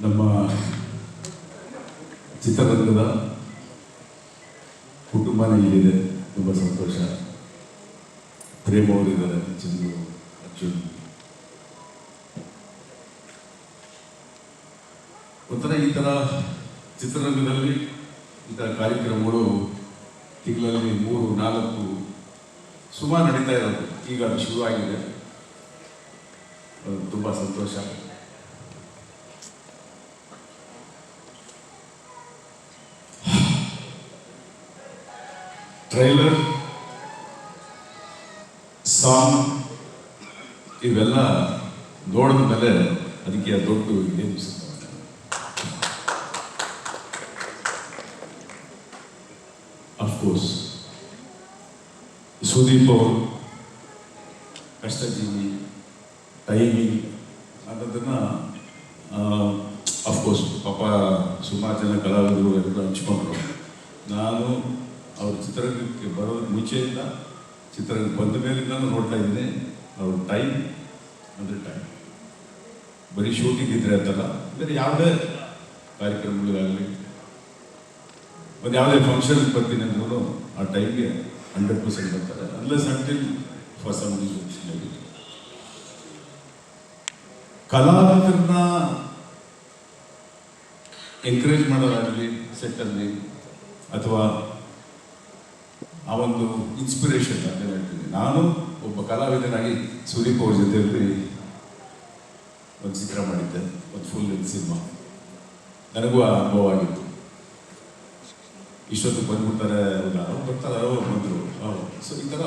ನಮ್ಮ ಚಿತ್ರರಂಗದ ಕುಟುಂಬನೇ ಇಲ್ಲಿದೆ ತುಂಬ ಸಂತೋಷ. ಪ್ರೇಮ ಅವರಿದ್ದಾರೆ ಚಂದು ಅರ್ಜುನ್. ಒಂಥರ ಈ ಥರ ಚಿತ್ರರಂಗದಲ್ಲಿ ಥರ ಕಾರ್ಯಕ್ರಮಗಳು ತಿಂಗಳಲ್ಲಿ ಮೂರು, ನಾಲ್ಕು, ಸುಮಾರು ನಡೀತಾ ಇರೋದು. ಈಗ ಅದು ಶುರುವಾಗಿದೆ. ತುಂಬ ಸಂತೋಷ. ಟ್ರೈಲರ್, ಸಾಂಗ್, ಇವೆಲ್ಲ ನೋಡಿದ ಮೇಲೆ ಅದಕ್ಕೆ ದೊಡ್ಡ ಏನು ಅಫ್ಕೋರ್ಸ್ ಸುದೀಪ್ ಅವರು ಕಷ್ಟಜೀವಿ ಟೈಮಿಂಗ್ ಅನ್ನೋದನ್ನು ಅಫ್ಕೋರ್ಸ್ ಪಾಪ ಸುಮಾರು ಜನ ಕಲಾವಿದರು ಎಲ್ಲ ಹಂಚ್ಕೊಂಡ್ರು. ನಾನು ಅವ್ರ ಚಿತ್ರರಂಗಕ್ಕೆ ಬರೋದಕ್ಕೆ ಮುಂಚೆಯಿಂದ ಚಿತ್ರರಂಗ ಬಂದ ಮೇಲಿಂದ ನೋಡ್ತಾ ಇದ್ದೀನಿ. ಅವ್ರ ಟೈಮ್ ಅಂದರೆ ಟೈಮ್ ಬರೀ ಶೂಟಿಂಗ್ ಇದ್ರೆ ಅಂತಲ್ಲ, ಬೇರೆ ಯಾವುದೇ ಕಾರ್ಯಕ್ರಮಗಳಿಗಾಗಲಿ. ಒಂದು ಯಾವುದೇ ಫಂಕ್ಷನ್ ಬರ್ತೀನಿ ಅಂದ್ರೂ ಆ ಟೈಮ್ಗೆ ಹಂಡ್ರೆಡ್ ಪರ್ಸೆಂಟ್ ಬರ್ತಾರೆ. ಅನ್ಲೆಸ್ ಅಂಟಿಲ್ ಫಾರ್ ಸಮ್ ಕಲಾವಿದರನ್ನ ಎನ್ಕರೇಜ್ ಮಾಡೋದಾಗಲಿ ಸೆಟ್ಟಲ್ಲಿ ಅಥವಾ ಆ ಒಂದು ಇನ್ಸ್ಪಿರೇಷನ್ ಅಂತ ಹೇಳ್ತೀನಿ. ನಾನು ಒಬ್ಬ ಕಲಾವಿದನಾಗಿ ಸುದೀಪ್ ಅವ್ರ ಜೊತೆಯಲ್ಲಿ ಒಂದು ಚಿತ್ರ ಮಾಡಿದ್ದೆ. ಒಂದು ಫುಲ್ ಸಿನಿಮಾ ನನಗೂ ಆ ಅನುಭವ ಆಗಿತ್ತು. ಇಷ್ಟೊತ್ತು ಬಂದ್ಬಿಡ್ತಾರೆ ಅವ್ರು ಬರ್ತಾರೆ, ಅವ್ರು ಬಂದರು. ಸೊ ಈ ಥರ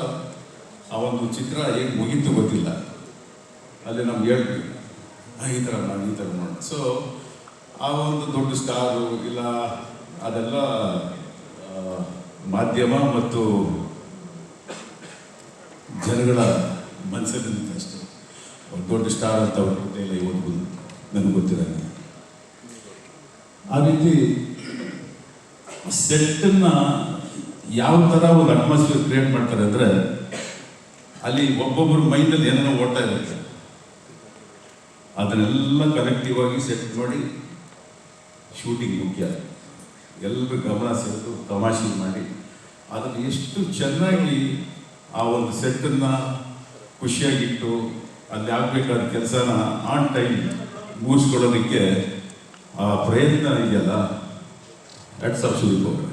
ಆ ಒಂದು ಚಿತ್ರ ಹೇಗೆ ಮುಗೀತು ಗೊತ್ತಿಲ್ಲ. ಅಲ್ಲಿ ನಮ್ಗೆ ಹೇಳ್ತೀವಿ. ಈ ಥರ ಮಾಡಿ, ಈ ಥರ ಮಾಡಿ. ಸೊ ಆ ಒಂದು ದೊಡ್ಡ ಸ್ಟಾರು ಇಲ್ಲ, ಅದೆಲ್ಲ ಮಾಧ್ಯಮ ಮತ್ತು ಜನಗಳ ಮನಸ್ಸಲ್ಲಿ ಅಷ್ಟು. ಅವ್ರು ದೊಡ್ಡ ಸ್ಟಾರ್ ಅಂತ ಅವ್ರ ಇಲ್ಲ ಇವತ್ತು ನನಗೆ ಗೊತ್ತಿರಲ್ಲ ಆ ರೀತಿ ಸೆಟ್ಟನ್ನ ಯಾವ ಥರ ಒಂದು ಅಟ್ಮಾಸ್ಫಿಯರ್ ಕ್ರಿಯೇಟ್ ಮಾಡ್ತಾರೆ ಅಂದರೆ ಅಲ್ಲಿ ಒಬ್ಬೊಬ್ಬರು ಮೈಂಡಲ್ಲಿ ಏನೇನೋ ಓಡ್ತಾ ಇರುತ್ತೆ. ಅದನ್ನೆಲ್ಲ ಕನೆಕ್ಟಿವ್ ಆಗಿ ಸೆಟ್ ಮಾಡಿ ಶೂಟಿಂಗ್ ಮುಖ್ಯ. ಎಲ್ಲರೂ ಗಮನ ಸೆಳೆದು ತಮಾಷೆ ಮಾಡಿ. ಅದನ್ನು ಎಷ್ಟು ಚೆನ್ನಾಗಿ ಆ ಒಂದು ಸೆಟ್ಟನ್ನು ಖುಷಿಯಾಗಿಟ್ಟು ಅಲ್ಲಿ ಆಗಬೇಕಾದ ಕೆಲಸನ ಆನ್ ಟೈಮ್ ಮುಗಿಸ್ಕೊಡೋದಕ್ಕೆ ಆ ಪ್ರಯತ್ನ ಇದೆಯಲ್ಲ? ಆಫ್ ಸುದೀಪ್ ಅವ್ರೆ.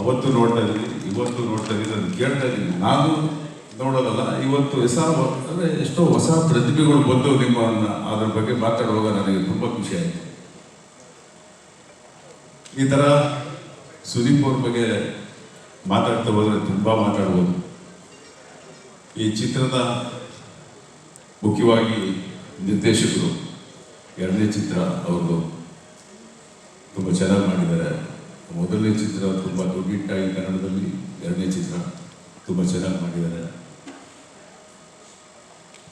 ಅವತ್ತು ನೋಡ್ತಾ ಇದ್ದೀನಿ, ಇವತ್ತು ನೋಡ್ತಾ ಇದ್ದೀನಿ, ಅದನ್ನು ಕೇಳ್ತಾ ಇದ್ದೀನಿ. ನಾನು ನೋಡೋದಲ್ಲ, ಇವತ್ತು ಹೊಸ ಅಂದರೆ ಎಷ್ಟೋ ಹೊಸ ಪ್ರತಿಭೆಗಳು ಬಂದು ನಿಮ್ಮ ಅದ್ರ ಬಗ್ಗೆ ಮಾತಾಡುವಾಗ ನನಗೆ ತುಂಬ ಖುಷಿ ಆಯಿತು. ಈ ಥರ ಸುದೀಪ್ ಅವ್ರ ಬಗ್ಗೆ ಮಾತಾಡ್ತಾ ಹೋದರೆ ತುಂಬ ಮಾತಾಡ್ಬೋದು. ಈ ಚಿತ್ರದ ಮುಖ್ಯವಾಗಿ ನಿರ್ದೇಶಕರು ಎರಡನೇ ಚಿತ್ರ ಅವರು ತುಂಬ ಚೆನ್ನಾಗಿ ಮಾಡಿದ್ದಾರೆ. ಮೊದಲನೇ ಚಿತ್ರ ತುಂಬ ದೊಡ್ಡ ಹಿಟ್ಟಾಗಿ ಕನ್ನಡದಲ್ಲಿ ಎರಡನೇ ಚಿತ್ರ ತುಂಬ ಚೆನ್ನಾಗಿ ಮಾಡಿದ್ದಾರೆ.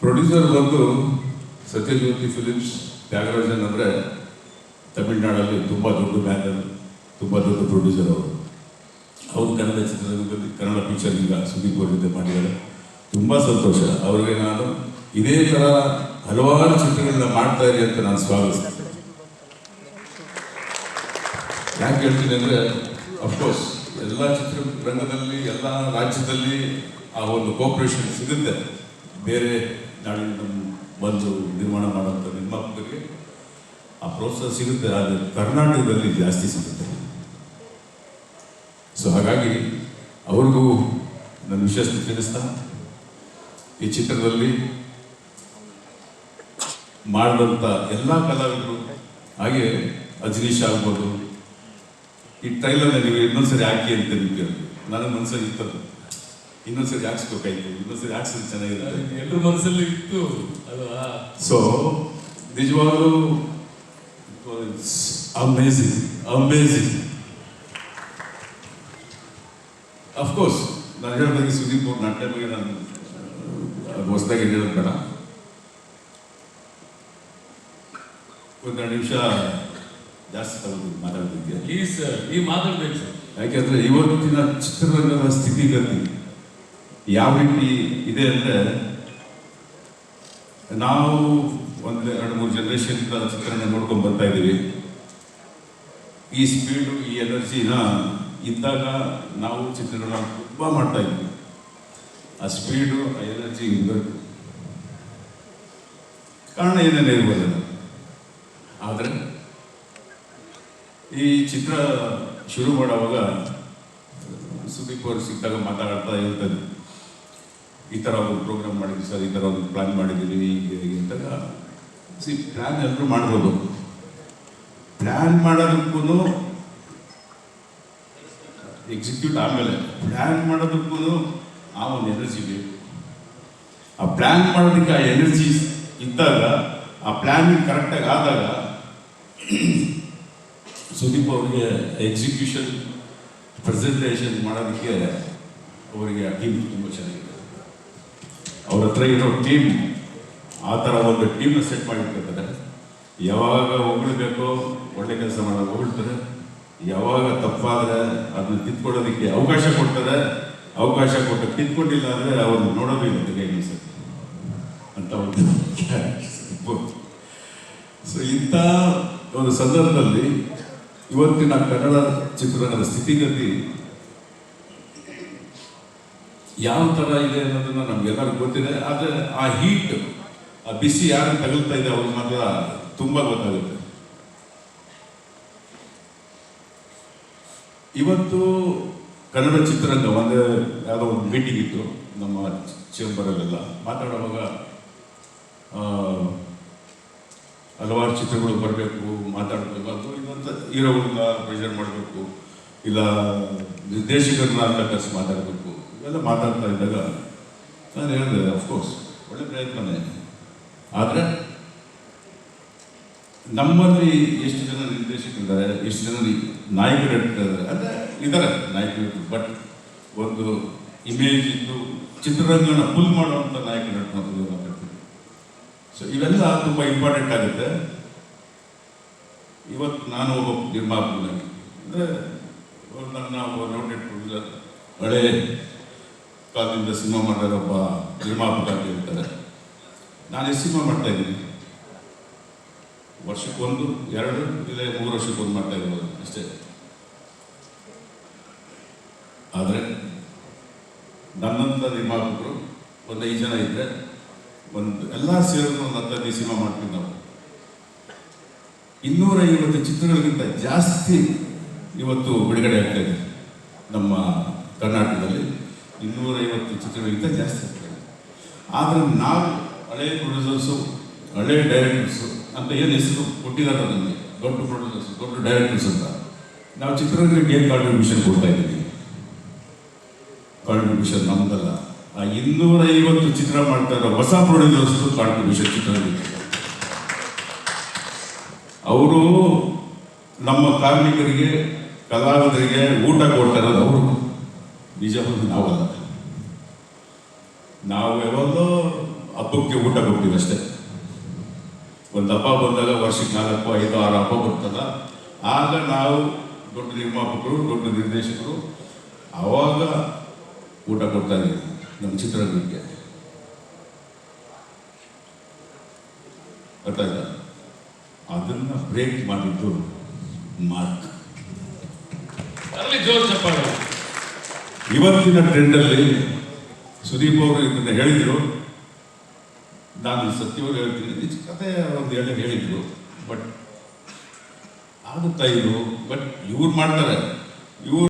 ಪ್ರೊಡ್ಯೂಸರ್ ಬಂದು ಸತ್ಯಜ್ಯೋತಿ ಫಿಲಿಮ್ಸ್ ತ್ಯಾಗರಾಜನ್ ಅಂದರೆ ತಮಿಳ್ನಾಡಲ್ಲಿ ತುಂಬ ದೊಡ್ಡ ಬ್ಯಾನರ್ ತುಂಬ ದೊಡ್ಡ ಪ್ರೊಡ್ಯೂಸರ್ ಅವರು. ಅವರು ಕನ್ನಡ ಚಿತ್ರರಂಗದಲ್ಲಿ ಕನ್ನಡ ಪಿಕ್ಚರ್ ಈಗ ಸುದೀಪ್ ಅವ್ರ ಜೊತೆ ಮಾಡಿದ್ದಾರೆ. ತುಂಬ ಸಂತೋಷ. ಅವರಿಗೆ ನಾನು ಇದೇ ಥರ ಹಲವಾರು ಚಿತ್ರಗಳನ್ನ ಮಾಡ್ತಾ ಇರಿ ಅಂತ ನಾನು ಸ್ವಾಗತಿಸ್ತೇನೆ. ಯಾಕೆ ಹೇಳ್ತೀನಿ ಅಂದರೆ ಅಫ್ಕೋರ್ಸ್ ಎಲ್ಲ ಚಿತ್ರರಂಗದಲ್ಲಿ, ಎಲ್ಲ ರಾಜ್ಯದಲ್ಲಿ ಆ ಒಂದು ಕೋಪರೇಷನ್ ಸಿಗುತ್ತೆ. ಬೇರೆ ನಾಡಿನ ಬಂದು ನಿರ್ಮಾಣ ಮಾಡುವಂಥ ನಿರ್ಮಾಪಕರಿಗೆ ಆ ಪ್ರೋತ್ಸಾಹ ಸಿಗುತ್ತೆ, ಆದರೆ ಕರ್ನಾಟಕದಲ್ಲಿ ಜಾಸ್ತಿ ಸಿಗುತ್ತೆ. ಸೊ ಹಾಗಾಗಿ ಅವ್ರಿಗೂ ನನ್ನ ವಿಶೇಷ ತಿಳಿಸ್ತಾ ಈ ಚಿತ್ರದಲ್ಲಿ ಮಾಡಿದಂಥ ಎಲ್ಲ ಕಲಾವಿದರು ಹಾಗೆ ಅಜನೀಶ್ ಆಗ್ಬೋದು ಈ ಟ್ರೈಲರ್ನ ನೀವು ಇನ್ನೊಂದ್ಸರಿ ಹಾಕಿ ಅಂತ ನಿಮ್ಗೆ ನನಗೆ ಮನಸ್ಸಲ್ಲಿ ಇತ್ತದು ಇನ್ನೊಂದ್ಸರಿ ಹಾಕ್ಸ್ಬೇಕಾಯ್ತು ಇನ್ನೊಂದ್ಸರಿ ಹಾಕ್ಸಿದ್ರೆ ಚೆನ್ನಾಗಿರುತ್ತೆ. ಎಲ್ಲರ ಮನಸ್ಸಲ್ಲಿ ಇತ್ತು ಅಲ್ವಾ ಸೊ ನಿಜವಾಗ್ಲೂ ಅಮೇಝಿಂಗ್ ಅಮೇಝಿಂಗ್ ಅಫ್ಕೋರ್ಸ್ ನಾನು ಹೇಳಿದಾಗೆ ಸುದೀಪ್ ಅವ್ರ ನಾಟ್ಯ ಬಗ್ಗೆ ನಾನು ಹೊಸದಾಗಿ ಹೇಳೋದು ಬೇಡ ಒಂದೆರಡು ನಿಮಿಷ ಜಾಸ್ತಿ ತಗೊಂಡು ಮಾತಾಡೋದಕ್ಕೆ ಪ್ಲೀಸ್ ನೀವು ಮಾತಾಡ್ಬೇಕು ಸರ್ ಯಾಕೆಂದ್ರೆ ಇವತ್ತಿನ ಚಿತ್ರರಂಗದ ಸ್ಥಿತಿಗತಿ ಯಾವ ರೀತಿ ಇದೆ ಅಂದ್ರೆ ನಾವು ಒಂದು ಎರಡು ಮೂರು ಜನರೇಷನ್ ಚಿತ್ರನ ನೋಡ್ಕೊಂಡು ಬರ್ತಾ ಇದ್ದೀವಿ ಈ ಸ್ಪೀಡು ಈ ಎನರ್ಜಿನ ಇದ್ದಾಗ ನಾವು ಚಿತ್ರಗಳನ್ನ ತುಂಬ ಮಾಡ್ತಾ ಇದ್ವಿ. ಆ ಸ್ಪೀಡು ಆ ಎನರ್ಜಿ ಇರಬೇಕು ಕಾರಣ ಏನೇನು ಇರ್ಬೋದಲ್ಲ ಆದರೆ, ಈ ಚಿತ್ರ ಶುರು ಮಾಡುವಾಗ ಸುದೀಪ್ ಅವರು ಸಿಕ್ಕಾಗ ಮಾತಾಡ್ತಾ ಇರ್ತದೆ ಈ ಥರ ಒಂದು ಪ್ರೋಗ್ರಾಮ್ ಮಾಡಿದ್ವಿ ಸರ್, ಈ ಥರ ಒಂದು ಪ್ಲ್ಯಾನ್ ಮಾಡಿದ್ದೀವಿ, ಹೀಗೆ ಹೀಗೆ ಅಂತಾಗ ಸಿ ಪ್ಲ್ಯಾನ್ ಎಲ್ಲರೂ ಮಾಡ್ಬೋದು. ಪ್ಲ್ಯಾನ್ ಮಾಡೋದಕ್ಕೂ ಎಕ್ಸಿಕ್ಯೂಟ್ ಆಮೇಲೆ ಪ್ಲ್ಯಾನ್ ಮಾಡೋದಕ್ಕೂ ಆ ಒಂದು ಎನರ್ಜಿ ಬೇಕು ಆ ಪ್ಲ್ಯಾನ್ ಮಾಡೋದಕ್ಕೆ ಆ ಎನರ್ಜಿ ಇದ್ದಾಗ, ಆ ಪ್ಲ್ಯಾನ್ ಕರೆಕ್ಟಾಗಿ ಆದಾಗ ಸುದೀಪ್ ಅವರಿಗೆ ಎಕ್ಸಿಕ್ಯೂಷನ್ ಪ್ರೆಸೆಂಟೇಷನ್ ಮಾಡೋದಕ್ಕೆ ಅವರಿಗೆ ಆ ಟೀಮ್ ತುಂಬ ಚೆನ್ನಾಗಿದೆ. ಅವ್ರ ಹತ್ರ ಇರೋ ಟೀಮ್ ಆ ಥರ ಒಂದು ಟೀಮ್ನ ಸೆಟ್ ಮಾಡಿರ್ತಾರೆ ಯಾವಾಗ ಹೊಗಳ್ಬೇಕೋ ಒಳ್ಳೆ ಕೆಲಸ ಮಾಡೋದು ಹೊಗಳ್ತಾರೆ ಯಾವಾಗ ತಪ್ಪಾದರೆ ಅದನ್ನ ತಿದ್ಕೊಳ್ಳೋದಕ್ಕೆ ಅವಕಾಶ ಕೊಡ್ತಾರೆ. ಅವಕಾಶ ಕೊಟ್ಟು ತಿದ್ಕೊಂಡಿಲ್ಲ ಅಂದರೆ ಅವ್ರನ್ನ ನೋಡೋದು ಇಲ್ಲ ಅಂತ ಒಂದು ಸೊ ಇಂಥ ಒಂದು ಸಂದರ್ಭದಲ್ಲಿ ಇವತ್ತಿನ ಕನ್ನಡ ಚಿತ್ರರಂಗದ ಸ್ಥಿತಿಗತಿ ಯಾವ ಥರ ಇದೆ ಅನ್ನೋದನ್ನ ನಮ್ಗೆಲ್ಲರಿಗೂ ಗೊತ್ತಿದೆ. ಆದರೆ ಆ ಹೀಟ್ ಆ ಬಿಸಿ ಯಾರು ತಗಲ್ತಾ ಇದೆ ಅವ್ರಿಗೆ ಮಾತ್ರ ತುಂಬ ಗೊತ್ತಾಗುತ್ತೆ. ಇವತ್ತು ಕನ್ನಡ ಚಿತ್ರರಂಗ ಒಂದು ಯಾವುದೋ ಒಂದು ಮೀಟಿಂಗ್ ಇತ್ತು ನಮ್ಮ ಚೇಂಬರಲ್ಲೆಲ್ಲ ಮಾತಾಡುವಾಗ ಹಲವಾರು ಚಿತ್ರಗಳು ಬರಬೇಕು, ಮಾತಾಡಬೇಕು. ಅದು ಇನ್ನೊಂದು ಹೀರೋಗಳನ್ನ ಪ್ರೆಸೆಂಟ್ ಮಾಡಬೇಕು, ಇಲ್ಲ ನಿರ್ದೇಶಕರನ್ನ ಅಲ್ಲ ಕರೆಸಿ ಮಾತಾಡಬೇಕು. ಇವೆಲ್ಲ ಮಾತಾಡ್ತಾ ಇದ್ದಾಗ ನಾನು ಹೇಳಿದೆ ಅಫ್ಕೋರ್ಸ್ ಒಳ್ಳೆ ಪ್ರಯತ್ನನೇ. ಆದರೆ ನಮ್ಮಲ್ಲಿ ಎಷ್ಟು ಜನ ನಿರ್ದೇಶಕರಿದ್ದಾರೆ, ಎಷ್ಟು ಜನ ನಾಯಕರು ಇರ್ತಾರೆ ಅಂದರೆ ಇದ್ದಾರೆ ನಾಯಕರು ಬಟ್ ಒಂದು ಇಮೇಜ್ ಇದ್ದು ಚಿತ್ರರಂಗನ ಫುಲ್ ಮಾಡುವಂಥ ನಾಯಕರು ಇರ್ತಾರೆ. ಮಾತಾಡ್ತೀವಿ ಸೊ ಇವೆಲ್ಲ ತುಂಬ ಇಂಪಾರ್ಟೆಂಟ್ ಆಗುತ್ತೆ. ಇವತ್ತು ನಾನು ಒಬ್ಬ ನಿರ್ಮಾಪಕನಾಗಿ, ಅಂದರೆ ನನ್ನ ಒಬ್ಬ ನೋಟೆಡ್ ಹಳೆ ಕಾಲದಿಂದ ಸಿನಿಮಾ ಒಬ್ಬ ನಿರ್ಮಾಪಕ ಅಂತ ಹೇಳ್ತಾರೆ. ನಾನು ಸಿನಿಮಾ ಮಾಡ್ತಾ ಇದ್ದೀನಿ. ವರ್ಷಕ್ಕೊಂದು, ಎರಡು ಇಲ್ಲ ಮೂರು ವರ್ಷಕ್ಕೊಂದು ಮಾಡ್ತಾ ಇರ್ಬೋದು, ಅಷ್ಟೇ. ಆದರೆ ನನ್ನಂಥ ನಿರ್ಮಾಪಕರು ಒಂದು ಐದು ಜನ ಇದ್ದರೆ ಒಂದು ಎಲ್ಲ ಸೇರಿದ್ರು ಒಂದು ಹತ್ತೈದು ಸಿನಿಮಾ ಮಾಡ್ತೀವಿ ನಾವು. ಇನ್ನೂರೈವತ್ತು ಚಿತ್ರಗಳಿಗಿಂತ ಜಾಸ್ತಿ ಇವತ್ತು ಬಿಡುಗಡೆ ಆಗ್ತಾ ಇದೆ ನಮ್ಮ ಕರ್ನಾಟಕದಲ್ಲಿ. ಇನ್ನೂರೈವತ್ತು ಚಿತ್ರಗಳಿಗಿಂತ ಜಾಸ್ತಿ ಆಗ್ತಾ ಆದರೆ ನಾವು ಹಳೆ ಪ್ರೊಡ್ಯೂಸರ್ಸು ಹಳೆ ಡೈರೆಕ್ಟರ್ಸು ಅಂತ ಏನು ಹೆಸರು ಕೊಟ್ಟಿದ್ದಾರೆ ನನಗೆ ದೊಡ್ಡ ಪ್ರೊಡ್ಯೂಸರ್ಸ್ ದೊಡ್ಡ ಡೈರೆಕ್ಟರ್ಸ್ ಅಂತ. ನಾವು ಚಿತ್ರರಂಗಕ್ಕೆ ಏನು ಕಾಂಟ್ರಿಬ್ಯೂಷನ್ ಕೊಡ್ತಾ ಇದ್ದೀವಿ? ಕಾಂಟ್ರಿಬ್ಯೂಷನ್ ನಮ್ದಲ್ಲ. ಆ ಇನ್ನೂರೈವತ್ತು ಚಿತ್ರ ಮಾಡ್ತಾ ಇರೋ ಹೊಸ ಪ್ರೊಡ್ಯೂಸರ್ಸ್ ಕಾಂಟ್ರಿಬ್ಯೂಷನ್ ಚಿತ್ರರಂಗಕ್ಕೆ ಅವರು ನಮ್ಮ ಕಾರ್ಮಿಕರಿಗೆ, ಕಲಾವಿದರಿಗೆ ಊಟ ಕೊಡ್ತಾ ಇರೋದು ಅವರು. ನಿಜವಾಗಿ ನಾವಲ್ಲ. ನಾವು ಯಾವಾಗಲೂ ಹಬ್ಬಕ್ಕೆ ಊಟ ಕೊಡ್ತೀವಿ ಅಷ್ಟೇ. ಒಂದು ಹಬ್ಬ ಬಂದಾಗ ವರ್ಷಕ್ಕೆ ನಾಲ್ಕು, ಐದು, ಆರು ಹಬ್ಬ ಬರ್ತದ. ಆಗ ನಾವು ದೊಡ್ಡ ನಿರ್ಮಾಪಕರು, ದೊಡ್ಡ ನಿರ್ದೇಶಕರು ಆವಾಗ ಊಟ ಕೊಡ್ತಾ ಇದ್ದೀವಿ ನಮ್ಮ ಚಿತ್ರರಂಗಕ್ಕೆ ಗೊತ್ತಾಯ್ತಾ ಅದನ್ನ ಬ್ರೇಕ್ ಮಾಡಿದ್ದು ಮಾರ್ಕ್. ಅಲ್ಲಿ ಜೋರ್ ಚಪ್ಪಾಳೆ. ಇವತ್ತಿನ ಟ್ರೆಂಡಲ್ಲಿ ಸುದೀಪ್ ಅವರು ಇದನ್ನ ಹೇಳಿದ್ರು. ನಾನು ಸತ್ಯವಾಗಿ ಹೇಳ್ತೀನಿ ನಿಜ ಕತೆ ಒಂದು ಎರಡು ಹೇಳಿದ್ರು. ಬಟ್ ಆಗುತ್ತಾ ಇದು ಬಟ್ ಇವ್ರು ಮಾಡ್ತಾರೆ. ಇವ್ರು